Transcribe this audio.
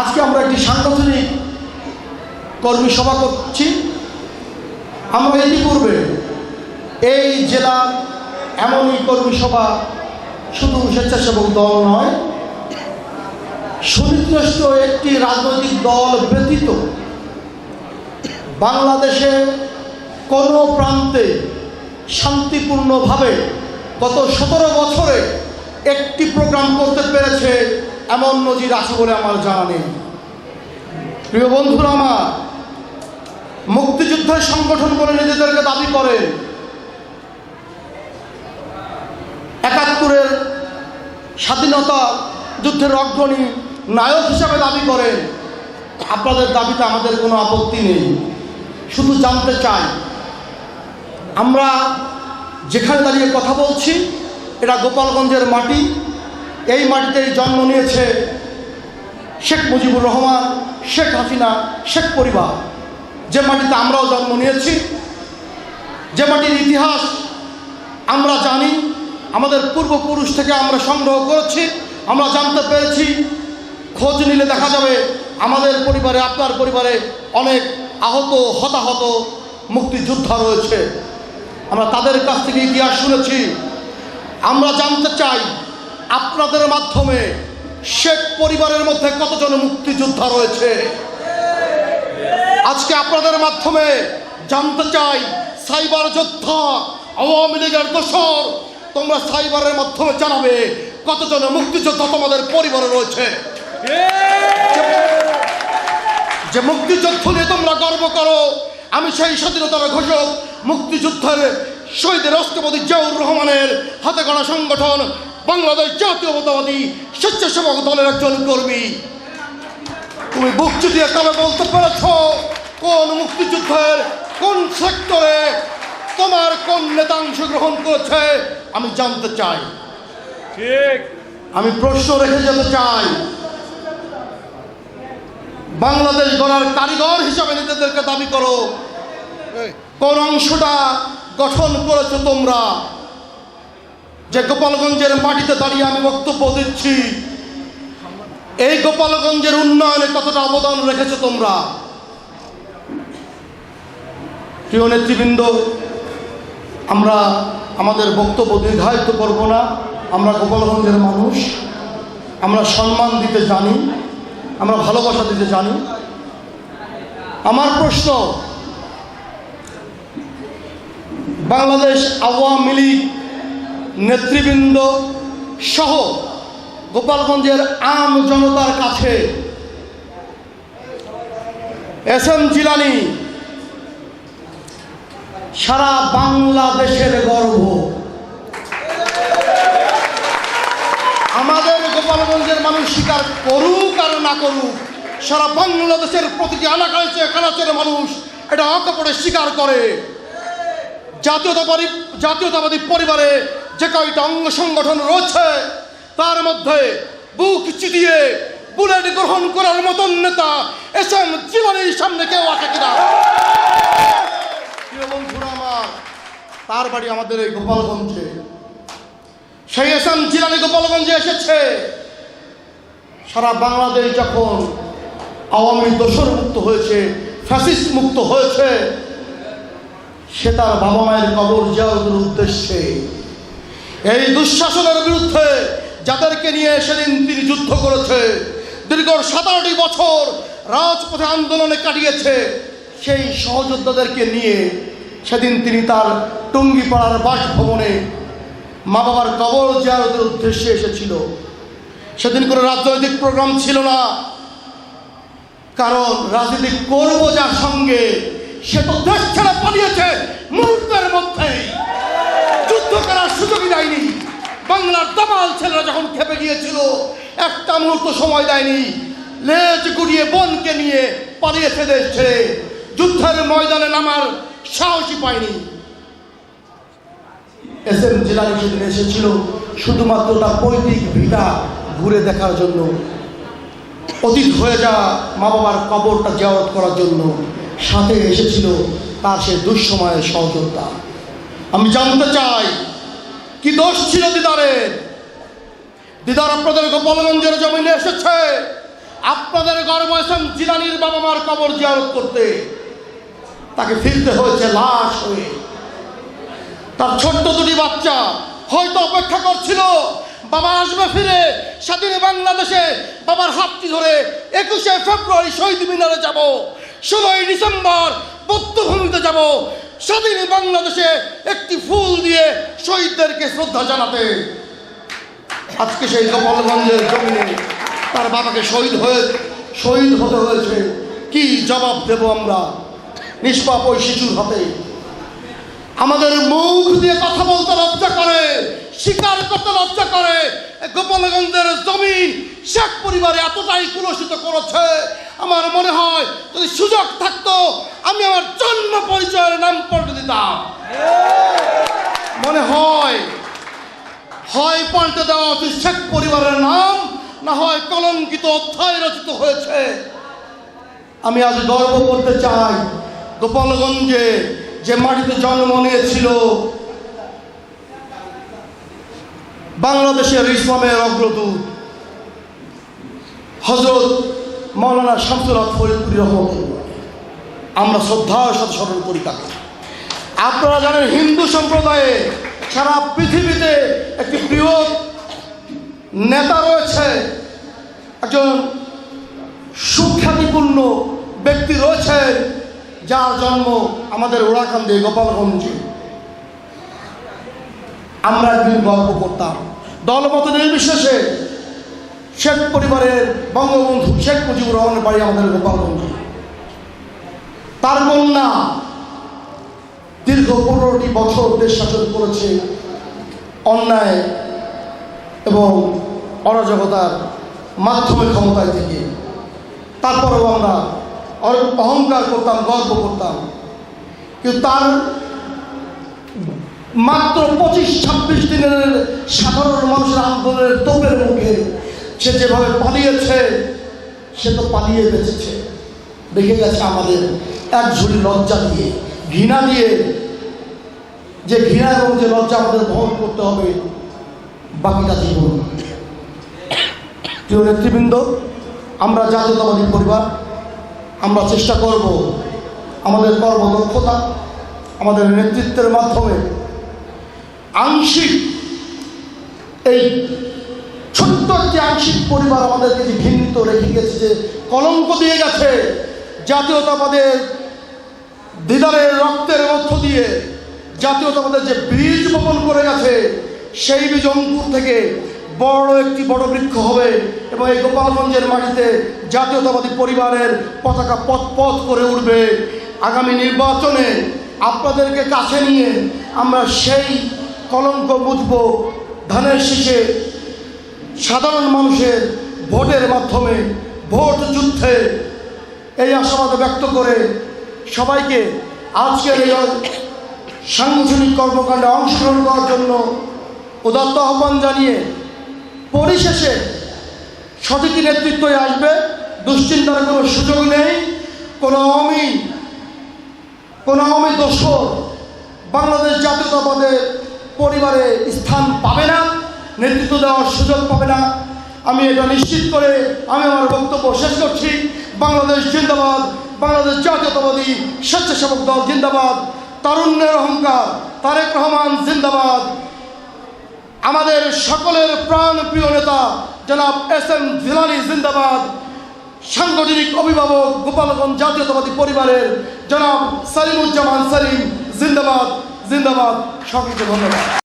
আজকে আমরা একটি সাংগঠনিক কর্মী সভা করছি। আমরা ইতিপূর্বে এই জেলার এমনই কর্মী সভা শুধু স্বেচ্ছাসেবক দল নয়, সুনির্দিষ্ট একটি রাজনৈতিক দল ব্যতীত বাংলাদেশে কোনো প্রান্তে শান্তিপূর্ণভাবে গত সতেরো বছরে একটি প্রোগ্রাম করতে পেরেছে এমন নজির আছে বলে আমার জানা নেই। প্রিয় বন্ধুরা আমার, মুক্তিযুদ্ধের সংগঠন বলে নিজেদেরকে দাবি করে একাত্তরের স্বাধীনতা যুদ্ধের অগ্রণী নায়ক হিসাবে দাবি করেন আপনাদের দাবিতে আমাদের কোনো আপত্তি নেই। শুধু জানতে চাই, আমরা যেখানে দাঁড়িয়ে কথা বলছি, এটা গোপালগঞ্জের মাটি এই মাটিতেই জন্ম নিয়েছে শেখ মুজিবুর রহমান, শেখ হাসিনা, শেখ পরিবার। যে মাটিতে আমরাও জন্ম নিয়েছি, যে মাটির ইতিহাস আমরা জানি, আমাদের পূর্বপুরুষ থেকে আমরা সংগ্রহ করেছি, আমরা জানতে পেরেছি, খোঁজ নিলে দেখা যাবে আমাদের পরিবারে, আপনার পরিবারে অনেক আহত, হতাহত মুক্তিযোদ্ধা রয়েছে। আমরা তাদের কাছ থেকে ইতিহাস শুনেছি। আমরা জানতে চাই আপনাদের মাধ্যমে শেখ পরিবারের মধ্যে কতজন মুক্তিযোদ্ধা রয়েছে? আজকে আপনাদের মাধ্যমে জানতে চাই, সাইবার যোদ্ধা, আওয়ামী লীগের দোষর, তোমরা সাইবারের মাধ্যমে জানাবে কতজন মুক্তিযোদ্ধা তোমাদের পরিবারে রয়েছে? যে মুক্তিযুদ্ধ নিয়ে তোমরা গর্ব করো, আমি সেই স্বাধীনতার ঘোষক মুক্তিযুদ্ধের শহীদ রাষ্ট্রপতি জিয়াউর রহমানের হাতে গড়া সংগঠন বাংলাদেশ জাতীয়তাবাদী স্বেচ্ছাসেবক দলের একজন কর্মী। তুমি বুক চুটিয়ে তবে বলতে পেরেছ? কোন মুক্তিযুদ্ধের কোন সেক্টরে তোমার কোন নেতা অংশগ্রহণ করেছে? আমি জানতে চাই। ঠিক। আমি প্রশ্ন রেখে যেতে চাই। বাংলাদেশ গড়ার কারিগর হিসাবে নিজেদেরকে দাবি করো। কোন অংশটা গঠন করেছ তোমরা? যে গোপালগঞ্জের মাটিতে দাঁড়িয়ে আমি বক্তব্য দিচ্ছি। এই গোপালগঞ্জের উন্নয়নে কতটা অবদান রেখেছো তোমরা? প্রিয় নেতৃবৃন্দ, আমরা আমাদের বক্তব্য দীর্ঘায়িত করব না। আমরা গোপালগঞ্জের মানুষ। আমরা সম্মান দিতে জানি। আমরা ভালোবাসা দিতে জানি। আমার প্রশ্ন, বাংলাদেশ আওয়ামী লীগ নেতৃবৃন্দ সহ গোপালগঞ্জের আম জনতার কাছে এস এম জিলানি, সারা বাংলাদেশের গর্ব। আমাদের গোপালগঞ্জের মানুষ স্বীকার করুক আর না করুক, সারা বাংলাদেশের প্রতিটি এলাকায় কানাচের মানুষ, এটা অকপটে স্বীকার করে। জাতীয়তাবাদী জাতীয়তাবাদী পরিবারে যে কয়টা অঙ্গ সংগঠন রয়েছে, তার মধ্যে বুক চিতিয়ে বুলেট গ্রহণ করার মতন নেতা এস এম জীবনের সামনে কেউ আছে কিনা? তার বাড়ি আমাদের এই গোপালগঞ্জে। সেই এস এম জিলানি গোপালগঞ্জে এসেছে। সারা বাংলাদেশ যখন আওয়ামী দোষর মুক্ত হয়েছে, ফ্যাসিস্ট মুক্ত হয়েছে, সে তার বাবা মায়ের কবর যাওয়ার উদ্দেশ্যে এই দুঃশাসনের বিরুদ্ধে যাদেরকে নিয়ে সেদিন তিনি যুদ্ধ করেছে, দীর্ঘ সাতারোটি বছর রাজপথে আন্দোলনে কাটিয়েছে, সেই সহযোদ্ধাদেরকে নিয়ে সেদিন তিনি তার টঙ্গিপাড়ার বাসভবনে মা বাবার কবর জিয়ারতের উদ্দেশ্যে এসেছিল। সেদিন কোনো রাজনৈতিক প্রোগ্রাম ছিল না। কারণ রাজনীতি করব যার সঙ্গে সে তো দেশ ছেড়ে পালিয়েছে মুহূর্তের মধ্যেই। যুদ্ধ করার সুযোগই দেয়নি। বাংলার দামাল ছেলেরা যখন খেপে গিয়েছিল, একটা মুহূর্ত সময় দেয়নি। লেজ গুড়িয়ে বনকে নিয়ে পালিয়েছে দেশ ছেড়ে। যুদ্ধের ময়দানে নামার সাহসই পায়নি। এস এম জেলানি সেদিন এসেছিল শুধুমাত্র তার পৈতৃক ভিটা ঘুরে দেখার জন্য। অতীত হয়ে যাওয়া মা বাবার কবরটা জিয়ারত করার জন্য সাথে এসেছিল তার সে দুঃসময়ের সহযোদ্ধা। আমি জানতে চাই, কি দোষ ছিল দিদারের? দিদার আপনাদের গোপালগঞ্জের জমিনে এসেছে। আপনাদের গর্ব এসেন জিলানির বাবা মার কবর জিয়ারত করতে। তাকে ফিরতে হয়েছে লাশ হয়ে। তার ছোট্ট দুটি বাচ্চা হয়তো অপেক্ষা করছিল। বাবা আসবে ফিরে স্বাধীন বাংলাদেশে বাবার হাতটি ধরে একুশে ফেব্রুয়ারি শহীদ মিনারে যাব। ষোলোই ডিসেম্বর বৌদ্ধভূমিতে যাব। স্বাধীন বাংলাদেশে একটি ফুল দিয়ে শহীদদেরকে শ্রদ্ধা জানাতে আজকে সেই গোপালগঞ্জের জমিনে তার বাবাকে শহীদ হয়ে, শহীদ হতে হয়েছে। কি জবাব দেব আমরা? নিষ্পাপ ওই শিশুর হাতে। আমাদের মুখ দিয়ে কথা বলতে লজ্জা করে, স্বীকার করতে লজ্জা করে। গোপালগঞ্জের জমিন শেখ পরিবারে এতটাই কুলসিত করেছে আমার মনে হয় যদি সুযোগ থাকতো, আমি আমার জন্ম পরিচয়ের নাম পাল্টে দিতাম। মনে হয় হয় পাল্টে দেওয়া উচিত শেখ পরিবারের নাম, না হয় কলঙ্কিত অধ্যায় রচিত হয়েছে। আমি আজ গর্ব করতে চাই গোপালগঞ্জে যে মাটিতে জন্ম নিয়েছিল বাংলাদেশের ইসলামের অগ্রদূত হজরত মৌলানা শামসুল হক ফরিদপুরি আমরা শ্রদ্ধার সাথে স্মরণ করি তাকে। আপনারা জানেন হিন্দু সম্প্রদায়ে সারা পৃথিবীতে একটি বৃহৎ নেতা রয়েছে। একজন সুখ্যাতিপূর্ণ ব্যক্তি রয়েছে, যার জন্ম আমাদের ওরাকান্দি গোপালগঞ্জে। আমরা একদিন গল্প করতাম। দলমত নির্বিশেষে শেখ পরিবারের বঙ্গবন্ধু শেখ মুজিবুর রহমানের বাড়ি আমাদের গোপালগঞ্জে। তার কন্যা দীর্ঘ পনেরোটি বছর দেশ শাসন করেছে অন্যায় এবং অরাজকতার মাধ্যমে ক্ষমতায় থেকে। তারপরেও আমরা অহংকার করতাম, গর্ব করতাম। কিন্তু তার মাত্র পঁচিশ ছাব্বিশ দিনের সাধারণ মানুষের আন্দোলনের তোপের মুখে সে যেভাবে পালিয়েছে, সে তো পালিয়ে বেঁচেছে। দেখে গেছে আমাদের এক ঝুড়ি লজ্জা দিয়ে, ঘৃণা দিয়ে, যে ঘৃণা এবং যে লজ্জা আমাদের বহন করতে হবে, বাকিটা জীবন প্রিয় নেতৃবৃন্দ, আমরা জাতীয়তাবাদী পরিবার, আমরা চেষ্টা করব আমাদের কর্মদক্ষতা, আমাদের নেতৃত্বের মাধ্যমে আংশিক এই একটি আংশিক পরিবার আমাদেরকে যে রেখে গেছে যে কলঙ্ক দিয়ে গেছে। জাতীয়তাবাদের দিদারের রক্তের মধ্য দিয়ে জাতীয়তাবাদের যে বীজ বপন করে গেছে, সেই বীজ অঙ্কুর থেকে বড় একটি বড় বৃক্ষ হবে এবং এই গোপালগঞ্জের মাটিতে জাতীয়তাবাদী পরিবারের পতাকা পথ পথ করে উঠবে। আগামী নির্বাচনে আপনাদেরকে কাছে নিয়ে আমরা সেই কলঙ্ক বুঝব ধানের শীষে সাধারণ মানুষের ভোটের মাধ্যমে ভোট যুদ্ধে এই আশাবাদ ব্যক্ত করে সবাইকে আজকের এই সাংগঠনিক কর্মকাণ্ডে অংশগ্রহণ করার জন্য উদাত্ত আহ্বান জানিয়ে পরিশেষে সঠিক নেতৃত্বই আসবে। দুশ্চিন্তার কোনো সুযোগ নেই। কোনো অমি কোনো অমি দোষর বাংলাদেশ জাতীয়তাবাদের পরিবারে স্থান পাবে না। নেতৃত্ব দেওয়ার সুযোগ পাবে না। আমি এটা নিশ্চিত করে আমি আমার বক্তব্য শেষ করছি। বাংলাদেশ জিন্দাবাদ, বাংলাদেশ জাতীয়তাবাদী স্বেচ্ছাসেবক দল জিন্দাবাদ তারুণ্যের অহংকার, তারেক রহমান জিন্দাবাদ। আমাদের সকলের প্রাণ প্রিয় নেতা, জনাব এস এম ভিলানি জিন্দাবাদ। সাংগঠনিক অভিভাবক গোপালগঞ্জ জাতীয়তাবাদী পরিবারের জনাব সালিমুজ্জামান সালিম জিন্দাবাদ জিন্দাবাদ। সকলকে ধন্যবাদ।